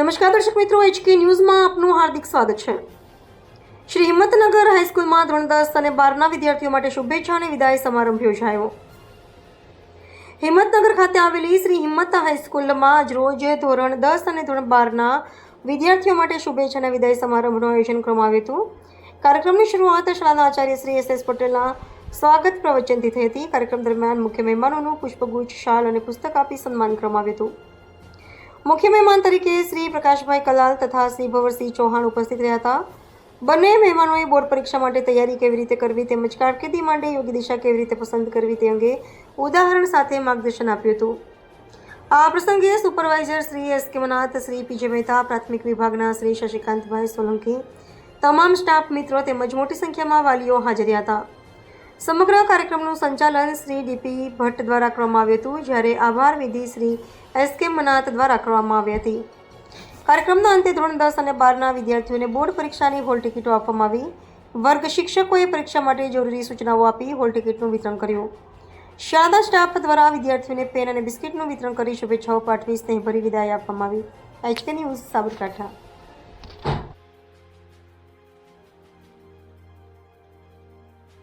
નમસ્કાર દર્શક મિત્રો એચકે ન્યૂઝમાં આપનું હાર્દિક સ્વાગત છે. શ્રી હિંમતનગર હાઈસ્કૂલમાં ધોરણ દસ અને બારના વિદ્યાર્થીઓ માટે શુભેચ્છા અને વિદાય સમારંભ યોજાયો. હિંમતનગર ખાતે આવેલી શ્રી હિંમત હાઈસ્કૂલમાં આજરોજ ધોરણ દસ અને ધોરણ બારના વિદ્યાર્થીઓ માટે શુભેચ્છા અને વિદાય સમારંભનું આયોજન કરવામાં આવ્યું હતું. કાર્યક્રમની શરૂઆત શાળાના આચાર્ય શ્રી એસ એસ પટેલના સ્વાગત પ્રવચનથી થઈ હતી. કાર્યક્રમ દરમિયાન મુખ્ય મહેમાનોનું પુષ્પગુચ્છ, શાલ અને પુસ્તક આપી સન્માન કરવામાં આવ્યું હતું. મુખ્ય મહેમાન તરીકે શ્રી પ્રકાશભાઈ કલાલ તથા શ્રી ભવરસિંહ ચૌહાણ ઉપસ્થિત રહ્યા હતા. બંને મહેમાનોએ બોર્ડ પરીક્ષા માટે તૈયારી કેવી રીતે કરવી તેમજ કારકિર્દી માટે યોગ્ય દિશા કેવી રીતે પસંદ કરવી તે અંગે ઉદાહરણ સાથે માર્ગદર્શન આપ્યું હતું. આ પ્રસંગે સુપરવાઇઝર શ્રી એસ કે મનાથ શ્રી પીજે મહેતા, પ્રાથમિક વિભાગના શ્રી શશિકાંતભાઈ સોલંકી, તમામ સ્ટાફ મિત્રો તેમજ મોટી સંખ્યામાં વાલીઓ હાજર હતા. સમગ્ર કાર્યક્રમનું સંચાલન શ્રી ડીપી ભટ્ટ દ્વારા કરવામાં આવ્યું હતું, જ્યારે આભાર વિધિ શ્રી એસ કે મનાથ દ્વારા કરવામાં આવી હતી. કાર્યક્રમના અંતે ધોરણ દસ અને બારના વિદ્યાર્થીઓને બોર્ડ પરીક્ષાની હોલ ટિકિટો આપવામાં આવી. વર્ગ શિક્ષકોએ પરીક્ષા માટે જરૂરી સૂચનાઓ આપી, હોલ ટિકિટનું વિતરણ કર્યું. શારદા સ્ટાફ દ્વારા વિદ્યાર્થીઓને પેન અને બિસ્કિટનું વિતરણ કરી શુભેચ્છાઓ પાઠવી, સ્નેહભરી વિદાય આપવામાં આવી. H K news Sabarkantha.